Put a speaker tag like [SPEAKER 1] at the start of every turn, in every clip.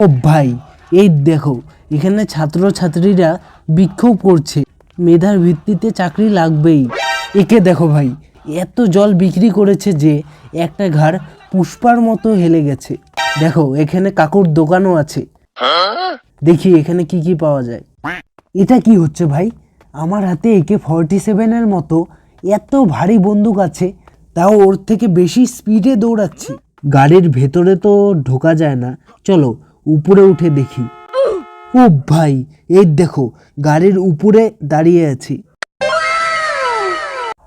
[SPEAKER 1] ও ভাই, এই দেখো, এখানে ছাত্রছাত্রীরা বিক্ষোভ করছে। মেধার ভিত্তিতে চাকরি লাগবেই। একে দেখো ভাই, এত জল বিক্রি করেছে যে একটা ঘাড় পুষ্পার মতো হেলে গেছে। দেখো, এখানে কাকুর দোকানও আছে। দেখি এখানে কি কি পাওয়া যায়। এটা কি হচ্ছে ভাই? আমার হাতে একে ফর্টি সেভেনের মতো এত ভারী বন্দুক আছে, তাও ওর থেকে বেশি স্পিডে দৌড়াচ্ছি। গাড়ির ভেতরে তো ঢোকা যায় না। চলো উপরে উঠে দেখি। ও ভাই এই দেখো গাড়ির উপরে দাঁড়িয়ে আছি।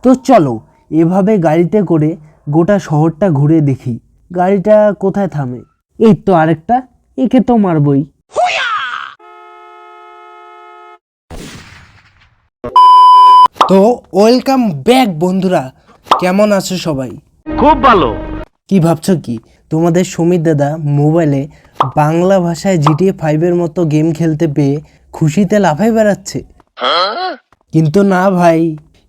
[SPEAKER 1] তো চলো এভাবে গাড়িতে করে গোটা শহরটা ঘুরে দেখি। গাড়িটা কোথায় থামে? এই তো আরেকটা একে তো মারবই। তো ওয়েলকাম ব্যাক বন্ধুরা কেমন আছো সবাই?
[SPEAKER 2] খুব ভালো।
[SPEAKER 1] কি ভাবছ কি? তোমাদের সমীর দাদা মোবাইলে বাংলা ভাষায় জিটিএ ফাইভের মতো গেম খেলতে পেয়ে খুশিতে লাফাই বেড়াচ্ছে। কিন্তু না ভাই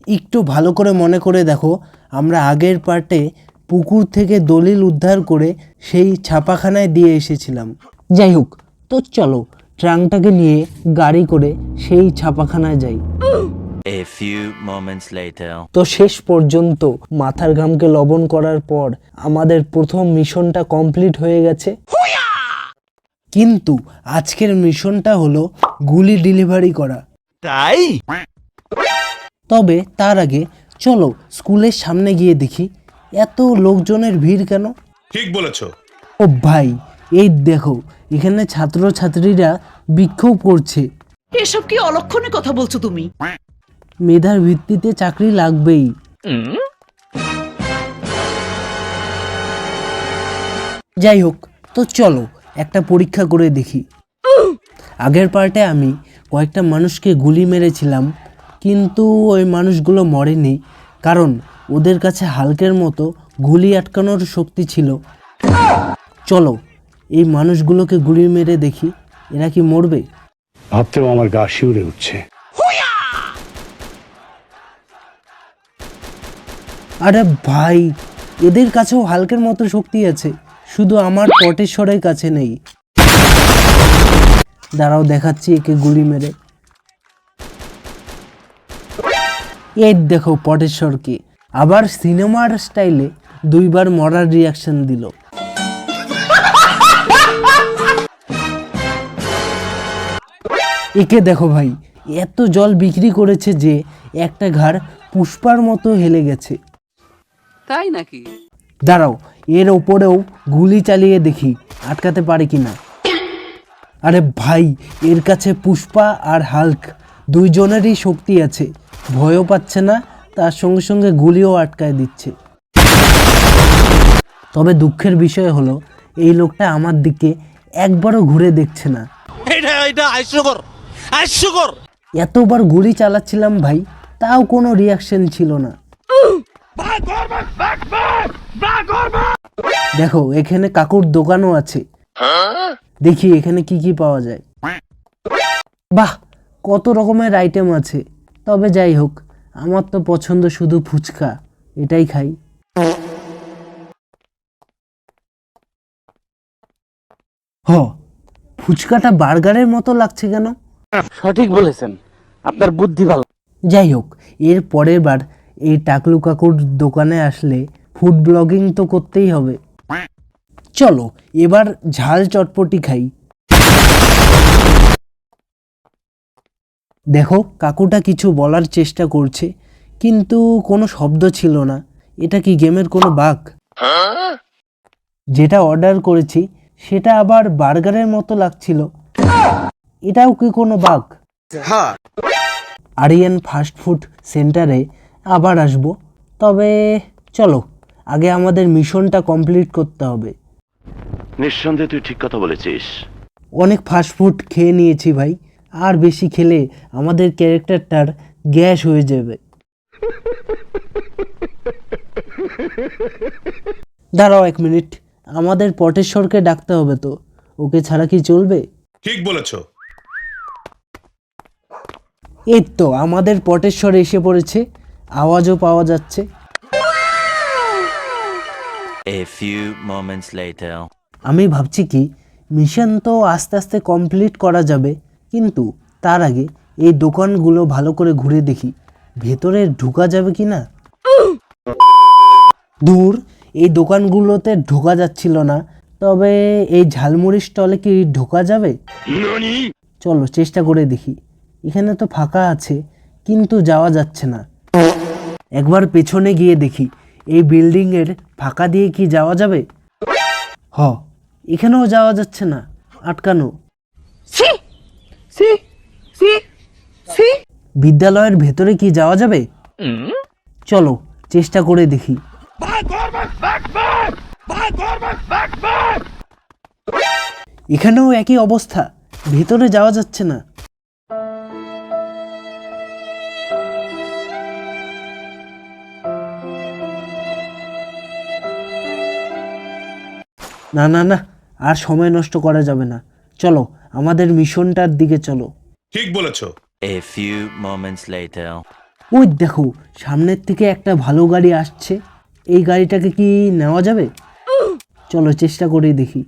[SPEAKER 1] একটু ভালো করে মনে করে দেখো আমরা আগের পার্টে পুকুর থেকে দলিল উদ্ধার করে সেই ছাপাখানায় দিয়ে এসেছিলাম। যাই হোক তো চলো ট্রাঙ্কটাকে নিয়ে গাড়ি করে সেই ছাপাখানায় যাই।
[SPEAKER 3] A few moments later.
[SPEAKER 1] তো শেষ পর্যন্ত মাথার ঘামকে লবণ করার পর আমাদের প্রথম মিশনটা কমপ্লিট হয়ে গেছে। কিন্তু আজকের মিশনটা হলো গুলি ডেলিভারি করা।
[SPEAKER 2] তাই?
[SPEAKER 1] তবে তার আগে চলো স্কুলের সামনে গিয়ে দেখি এত লোকজনের ভিড় কেন?
[SPEAKER 4] ঠিক বলেছ।
[SPEAKER 1] ও ভাই এই দেখো এখানে ছাত্রছাত্রীরা বিক্ষোভ করছে।
[SPEAKER 5] এসব কি অলক্ষণে কথা বলছো তুমি?
[SPEAKER 1] মেধার ভিত্তিতে চাকরি লাগবেই। যাই হোক তো চলো একটা পরীক্ষা করে দেখি। আগের পার্টে আমি কয়েকটা মানুষকে গুলি মেরেছিলাম কিন্তু ওই মানুষগুলো মরেনি কারণ ওদের কাছে হালকের মতো গুলি আটকানোর শক্তি ছিল। চলো এই মানুষগুলোকে গুলি মেরে দেখি এরা কি মরবে?
[SPEAKER 6] ভাবতেও আমার গা শিউরে উঠছে।
[SPEAKER 1] আরে ভাই এদের কাছেও হালকের মতো শক্তি আছে। শুধু আমার পটেশ্বরের কাছে নেই। দাঁড়াও, দেখাচ্ছি একে গুলি মেরে। এই দেখো পটেশ্বরকে আবার সিনেমার স্টাইলে দুইবার মরার রিয়াকশন দিল। একে দেখো ভাই, এত জল বিক্রি করেছে যে একটা ঘাড় পুষ্পার মতো হেলে গেছে।
[SPEAKER 5] তাই নাকি?
[SPEAKER 1] দাঁড়াও এর ওপরেও গুলি চালিয়ে দেখি আটকাতে পারে কিনা। আরে ভাই এর কাছে পুষ্পা আর হাল্ক দুইজনেরই শক্তি আছে। ভয়ও পাচ্ছে না তার সঙ্গে সঙ্গে গুলিও আটকায় দিচ্ছে। তবে দুঃখের বিষয় হলো এই লোকটা আমার দিকে একবারও ঘুরে দেখছে না। এতবার গুলি চালাচ্ছিলাম ভাই তাও কোনো রিয়াকশন ছিল না। দেখো এখানে কাকুর দোকানও আছে। দেখি এখানে কি কি পাওয়া যায়। বাহ কত রকমের আইটেম আছে। তবে যাই হোক আমার তো পছন্দ শুধু ফুচকা। এটাই খাই। হ ফুচকাটা বার্গারের মতো লাগছে কেন?
[SPEAKER 7] সঠিক বলেছেন। আপনার বুদ্ধি ভালো।
[SPEAKER 1] যাই হোক এর পরের বার এই টাকলু কাকুর দোকানে আসলে ফুড ব্লগিং তো করতেই হবে। চলো, এবার ঝাল চটপটি খাই। দেখো, কাকুটা কিছু বলার চেষ্টা করছে, কিন্তু কোনো শব্দ ছিল না। এটা কি গেমের কোনো বাঘ? যেটা অর্ডার করেছি, সেটা আবার বার্গারের মতো লাগছিল। এটাও কি কোনো বাঘ? আরিয়ান ফাস্ট ফুড সেন্টারে আবার আসব। তবে চলো আগে আমাদের মিশনটা কমপ্লিট করতে হবে।
[SPEAKER 8] নিঃসন্দেহে তুই ঠিক কথা বলেছিস।
[SPEAKER 1] অনেক ফাস্ট ফুড খেয়ে নিয়েছি ভাই। আর বেশি খেলে আমাদের ক্যারেক্টারটার গ্যাস হয়ে যাবে। দাঁড়াও এক মিনিট। আমাদের পটেশ্বরকে ডাকতে হবে তো। ওকে ছাড়া কি চলবে?
[SPEAKER 4] ঠিক বলেছ।
[SPEAKER 1] এই তো আমাদের পটেশ্বর এসে পড়েছে। আওয়াজও পাওয়া যাচ্ছে।
[SPEAKER 3] A few moments later.
[SPEAKER 1] আমি ভাবছি কি মিশন তো আস্তে আস্তে কমপ্লিট করা যাবে কিন্তু তার আগে এই দোকানগুলো ভালো করে ঘুরে দেখি ভেতরে ঢোকা যাবে কি না? দূর এই দোকানগুলোতে ঢোকা যাচ্ছিল না তবে এই ঝালমুড়ি স্টলে কি ঢোকা যাবে? চলো চেষ্টা করে দেখি এখানে তো ফাঁকা আছে কিন্তু যাওয়া যাচ্ছে না। একবার পেছনে গিয়ে দেখি এই বিল্ডিং এর ফাঁকা দিয়ে কি যাওয়া যাবে? হ এখানেও যাওয়া যাচ্ছে না আটকানো। বিদ্যালয়ের ভেতরে কি যাওয়া যাবে? চলো চেষ্টা করে দেখি। এখানেও একই অবস্থা ভেতরে যাওয়া যাচ্ছে না। না না না আর সময় নষ্ট করা যাবে না। চলো আমাদের মিশনটার দিকে চলো।
[SPEAKER 4] ঠিক বলেছ।
[SPEAKER 3] A few moments later.
[SPEAKER 1] ওই দেখো সামনের থেকে একটা ভালো গাড়ি আসছে। এই গাড়িটাকে কি নেওয়া যাবে? চলো চেষ্টা করে দেখি।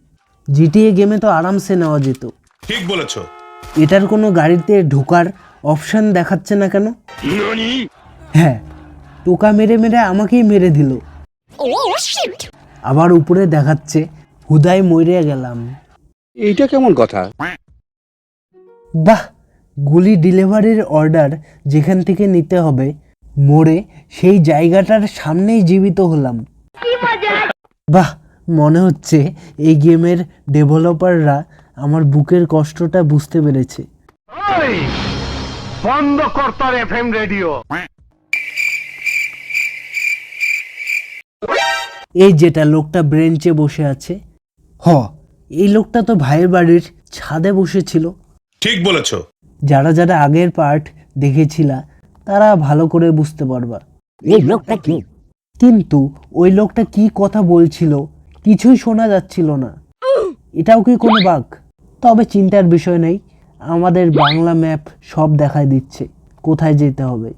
[SPEAKER 1] জিটিএ গেমে তো আরামসে নেওয়া যেত।
[SPEAKER 4] ঠিক বলেছ।
[SPEAKER 1] এটার কোনো গাড়িতে ঢোকার অপশন দেখাচ্ছে না কেন? হ্যাঁ টোকা মেরে মেরে আমাকেই মেরে দিল। আবার উপরে দেখাচ্ছে হুদায় মরে গেলাম।
[SPEAKER 6] এইটা কেমন কথা?
[SPEAKER 1] বাহ গুলি ডেলিভারির অর্ডার যেখান থেকে নিতে হবে মোড়ে সেই জায়গাটার সামনেই জীবিত হলাম। বাহ মনে হচ্ছে এই গেমের ডেভেলপাররা আমার বুকের কষ্টটা বুঝতে পেরেছে।
[SPEAKER 6] বন্ধ কর্তার এফএম রেডিও।
[SPEAKER 1] এই যেটা লোকটা ব্রেঞ্চে বসে আছে হ এই লোকটা তো ভাইয়ের বাড়ির ছাদে বসেছিল।
[SPEAKER 4] ঠিক বলেছ।
[SPEAKER 1] যারা যারা আগের পার্ট দেখেছিলা তারা ভালো করে বুঝতে পারবা। এই লোকটা কি? কিন্তু ওই লোকটা কি কথা বলছিল কিছুই শোনা যাচ্ছিল না। এটাও কি কোনো বাঘ তবে চিন্তার বিষয় নেই আমাদের বাংলা ম্যাপ সব দেখায় দিচ্ছে কোথায় যেতে হবে।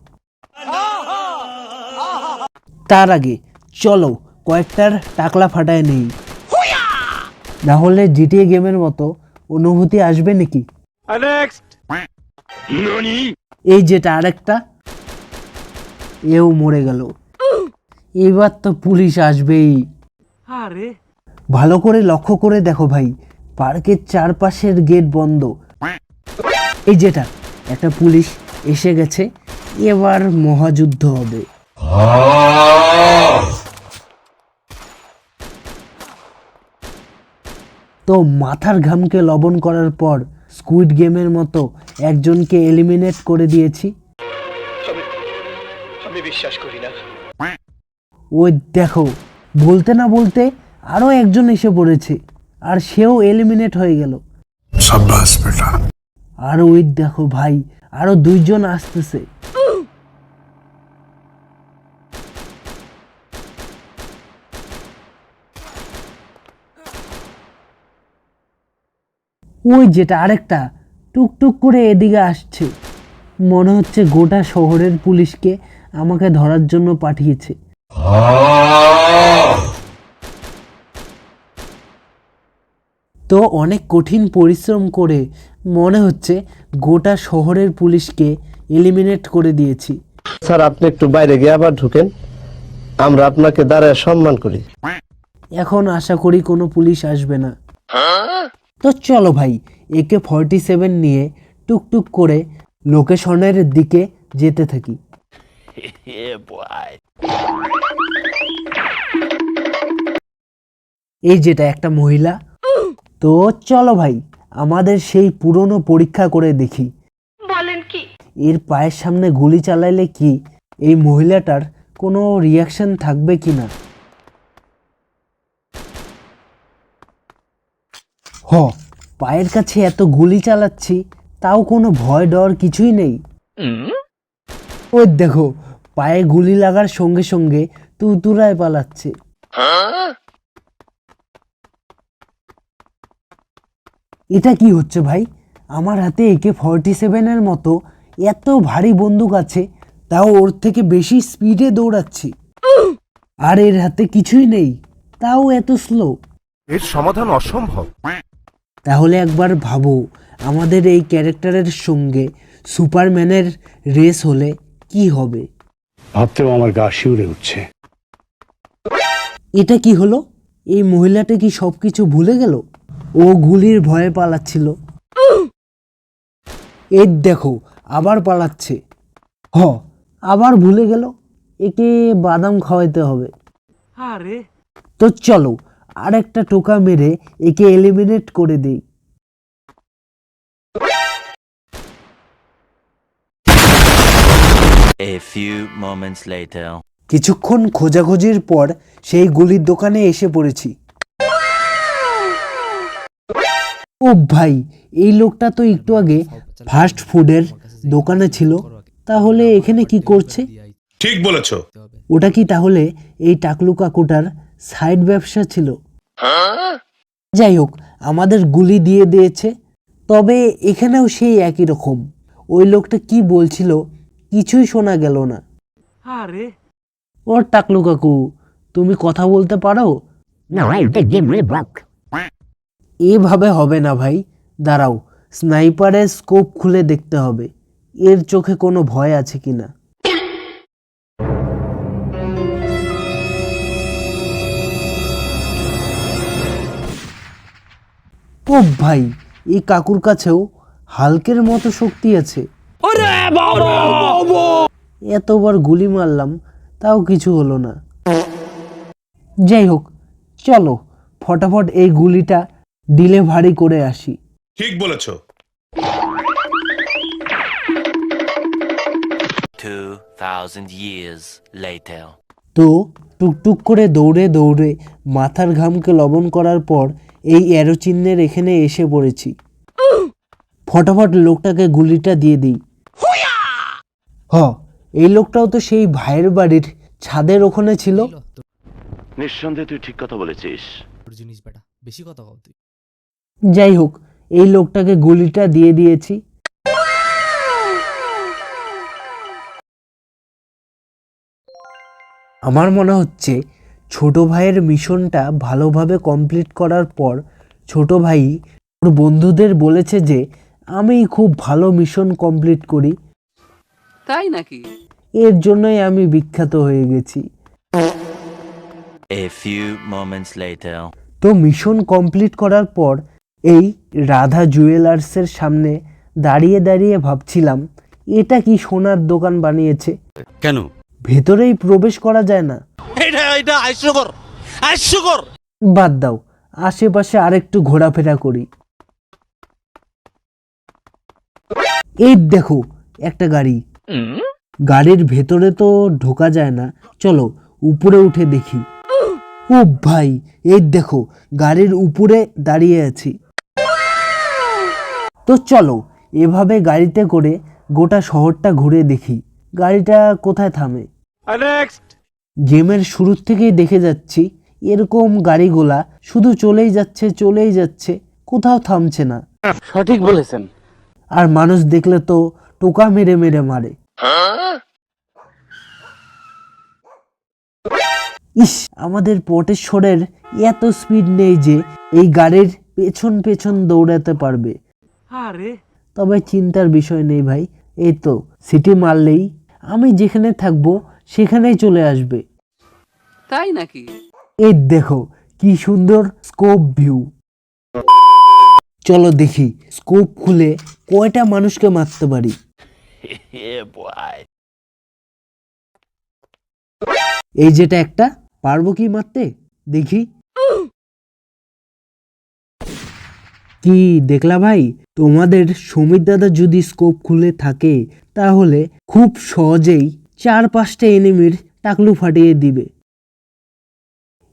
[SPEAKER 1] তার আগে চলো কয়েকটার টাকলা ফাটায় নেই। না হলে জিটিএ গেমের মতো অনুভূতি আসবে নাকি? এই যেটা আরেকটা এও মরে গেল। এবার তো পুলিশ আসবেই। আরে। ভালো করে লক্ষ্য করে দেখো ভাই পার্কের চারপাশের গেট বন্ধ। এই যেটা একটা পুলিশ এসে গেছে এবার মহাযুদ্ধ হবে। তো মাথার ঘামকে লবণ করার পর স্কুইড গেমের মতো একজনকে এলিমিনেট করে দিয়েছি।
[SPEAKER 6] আমি বিশ্বাস করি না।
[SPEAKER 1] ওই দেখো বলতে না বলতে আরও একজন এসে পড়েছে আর সেও এলিমিনেট হয়ে গেল। আর ওই দেখো ভাই আরও দুইজন আসতেছে। ওই যেটা আরেকটা টুকটুক করে এদিকে আসছে। মনে হচ্ছে গোটা শহরের পুলিশকে আমাকে ধরার জন্য পাঠিয়েছে। তো অনেক কঠিন পরিশ্রম করে মনে হচ্ছে গোটা শহরের পুলিশকে এলিমিনেট করে দিয়েছি।
[SPEAKER 9] স্যার আপনি একটু বাইরে গিয়ে আবার ঢুকেন। আমরা আপনাকে দাঁড়ায় সম্মান করি।
[SPEAKER 1] এখন আশা করি কোনো পুলিশ আসবে না। তো চলো ভাই একে ফর্টি সেভেন নিয়ে টুকটুক করে লোকেশনের দিকে যেতে থাকি। এই যেটা একটা মহিলা। তো চলো ভাই আমাদের সেই পুরনো পরীক্ষা করে দেখি।
[SPEAKER 10] বলেন কি?
[SPEAKER 1] এর পায়ের সামনে গুলি চালাইলে কি এই মহিলাটার কোনো রিয়াকশন থাকবে কি না? হ পায়ের কাছে এত গুলি চালাচ্ছি তাও কোনো ভয় ডর কিছুই নেই। ওই দেখো পায়ে গুলি লাগার সঙ্গে সঙ্গে তুতুরায় পালাচ্ছে। এটা কি হচ্ছে ভাই? আমার হাতে একে ফর্টি সেভেনের মতো এত ভারী বন্দুক আছে তাও ওর থেকে বেশি স্পিডে দৌড়াচ্ছি। আর এর হাতে কিছুই নেই তাও এত স্লো
[SPEAKER 4] এর সমাধান অসম্ভব।
[SPEAKER 1] তাহলে একবার ভাবো আমাদের এই ক্যারেক্টারের সঙ্গে সুপারম্যানের রেস হলে কি হবে?
[SPEAKER 6] ভাবতেও আমার গা শিউরে উঠছে।
[SPEAKER 1] এটা কি হলো? এই মহিলাটা কি সবকিছু ভুলে গেল? ও গুলির ভয়ে পালাচ্ছিল। এই দেখো আবার পালাচ্ছে। হ আবার ভুলে গেল? একে বাদাম খাওয়াইতে হবে।
[SPEAKER 7] আরে।
[SPEAKER 1] তো চলো আর একটা টোকা মেরে একে এলিমিনেট করে দেই।
[SPEAKER 3] A few moments later.
[SPEAKER 1] কিছুক্ষণ খোঁজাখুঁজির পর সেই গুলির দোকানে এসে পড়েছি। ও ভাই এই লোকটা তো একটু আগে ফাস্ট ফুডের দোকানে ছিল তাহলে এখানে কি করছে?
[SPEAKER 4] ঠিক বলেছ।
[SPEAKER 1] ওটা কি তাহলে এই টাকলু কাকুটার সাইড ব্যবসা ছিল? যাই হোক আমাদের গুলি দিয়ে দিয়েছে তবে এখানেও সেই একই রকম। ওই লোকটা কি বলছিল কিছুই শোনা গেল না।
[SPEAKER 7] আরে।
[SPEAKER 1] ও টাকলু কাকু তুমি কথা বলতে পারো? এভাবে হবে না ভাই দাঁড়াও স্নাইপারের স্কোপ খুলে দেখতে হবে এর চোখে কোনো ভয় আছে কিনা? ও ভাই এই কাকুর কাছেও হালকের মতো শক্তি আছে। এতবার গুলি মারলাম তাও কিছু হলো না। যাই হোক চলো ফটাফট এই গুলিটা ডিলেভারি করে আসি।
[SPEAKER 4] ঠিক বলেছ।
[SPEAKER 3] Two years later.
[SPEAKER 1] তো টুকটুক করে দৌড়ে দৌড়ে মাথার ঘামকে লবণ করার পর এই অ্যারো চিহ্নের এখানে এসে পড়েছি। ফটাফট লোকটাকে গুলিটা দিয়ে দিই। হ এই লোকটাও তো সেই ভাইয়ের বাড়ির ছাদের ওখানে ছিল।
[SPEAKER 8] নিঃসন্দেহে তুই ঠিক কথা বলেছিস।
[SPEAKER 10] জিনিস বেটা বেশি কথা কও তুই।
[SPEAKER 1] যাই হোক এই লোকটাকে গুলিটা দিয়ে দিয়েছি। আমার মনে হচ্ছে ছোট ভাইয়ের মিশনটা ভালোভাবে কমপ্লিট করার পর ছোট ভাই ওর বন্ধুদের বলেছে যে আমি খুব ভালো মিশন কমপ্লিট করি।
[SPEAKER 5] তাই নাকি?
[SPEAKER 1] এর জন্যই আমি বিখ্যাত হয়ে গেছি।
[SPEAKER 3] A few moments later.
[SPEAKER 1] তো মিশন কমপ্লিট করার পর এই রাধা জুয়েলার্সের সামনে দাঁড়িয়ে দাঁড়িয়ে ভাবছিলাম এটা কি সোনার দোকান বানিয়েছে?
[SPEAKER 2] কেন?
[SPEAKER 1] ভেতরেই প্রবেশ করা যায় না।
[SPEAKER 2] এটা এটা হাস্যকর হাস্যকর।
[SPEAKER 1] বাদ দাও আশেপাশে আরেকটু ঘোরাফেরা করি। এই দেখো একটা গাড়ি। গাড়ির ভেতরে তো ঢোকা যায় না। চলো উপরে উঠে দেখি। ও ভাই এই দেখো গাড়ির উপরে দাঁড়িয়ে আছি। তো চলো এভাবে গাড়িতে করে গোটা শহরটা ঘুরে দেখি। গাড়িটা কোথায় থামে? গেমের শুরুর থেকেই দেখে যাচ্ছি এরকম গাড়িগুলা শুধু চলেই যাচ্ছে চলেই যাচ্ছে কোথাও থামছে না।
[SPEAKER 7] সঠিক বলেছেন।
[SPEAKER 1] আর মানুষ দেখলে তো টোকা মেরে মেরে মারে। ইস আমাদের পটেশ্বরের এত স্পিড নেই যে এই গাড়ির পেছন পেছন দৌড়াতে পারবে।
[SPEAKER 7] আরে।
[SPEAKER 1] তবে চিন্তার বিষয় নেই ভাই এই তো সিটি মারলেই আমি যেখানে থাকব সেখানেই চলে আসবে।
[SPEAKER 5] তাই নাকি?
[SPEAKER 1] এই দেখো কি সুন্দর স্কোপ ভিউ চলো দেখি স্কোপ খুলে কয়টা মানুষকে মারতে পারি? এই যেটা একটা পারব কি মারতে? দেখি। কি দেখলা ভাই? তোমাদের সমীর দাদা যদি স্কোপ খুলে থাকে তাহলে খুব সহজেই চার পাঁচটা এনিমির টাকলু ফাটিয়ে দিবে।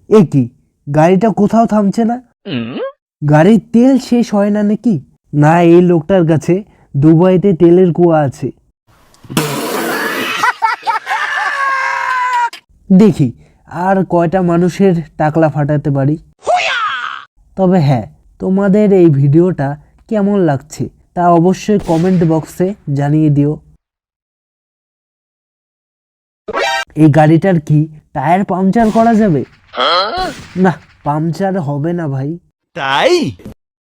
[SPEAKER 1] এ কি গাড়িটা কোথাও থামছে না? গাড়ির তেল শেষ হয় না নাকি? না এই লোকটার কাছে দুবাইতে তেলের কুয়া আছে। দেখি আর কয়টা মানুষের টাকলা ফাটাতে পারি? তবে হ্যাঁ তোমাদের এই ভিডিওটা কেমন লাগছে তা অবশ্যই কমেন্ট বক্সে জানিয়ে দিও। এই গাড়িটার কি টায়ার পাংচার করা যাবে? না পাংচার হবে না ভাই।
[SPEAKER 2] তাই?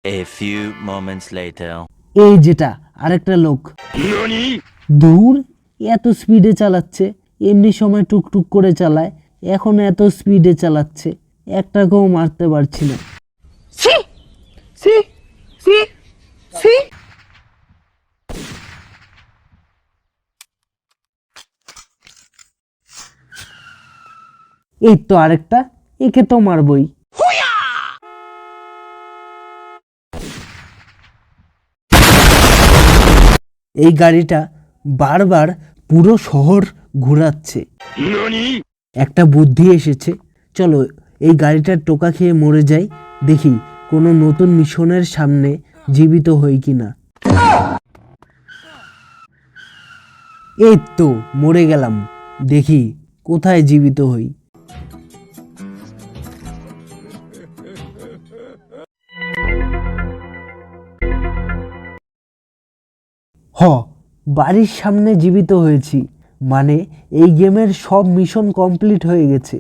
[SPEAKER 3] A few moments later.
[SPEAKER 1] এই যেটা আরেকটা লোক। দূর এত স্পিডে চালাচ্ছে। এমনি সময় টুকটুক করে চালায় এখন এত স্পিডে চালাচ্ছে। একটাকেও মারতে পারছি না। এই তো আরেকটা একে তো মারবই। এই গাড়িটা বারবার পুরো শহর ঘোরাচ্ছে। একটা বুদ্ধি এসেছে। চলো এই গাড়িটার টোকা খেয়ে মরে যাই দেখি কোনো নতুন মিশনের সামনে জীবিত হই কিনা। এই তো মরে গেলাম। দেখি কোথায় জীবিত হই। হ বাড়ির সামনে জীবিত হয়েছি। মানে এই গেমের সব মিশন কমপ্লিট হয়ে গেছে।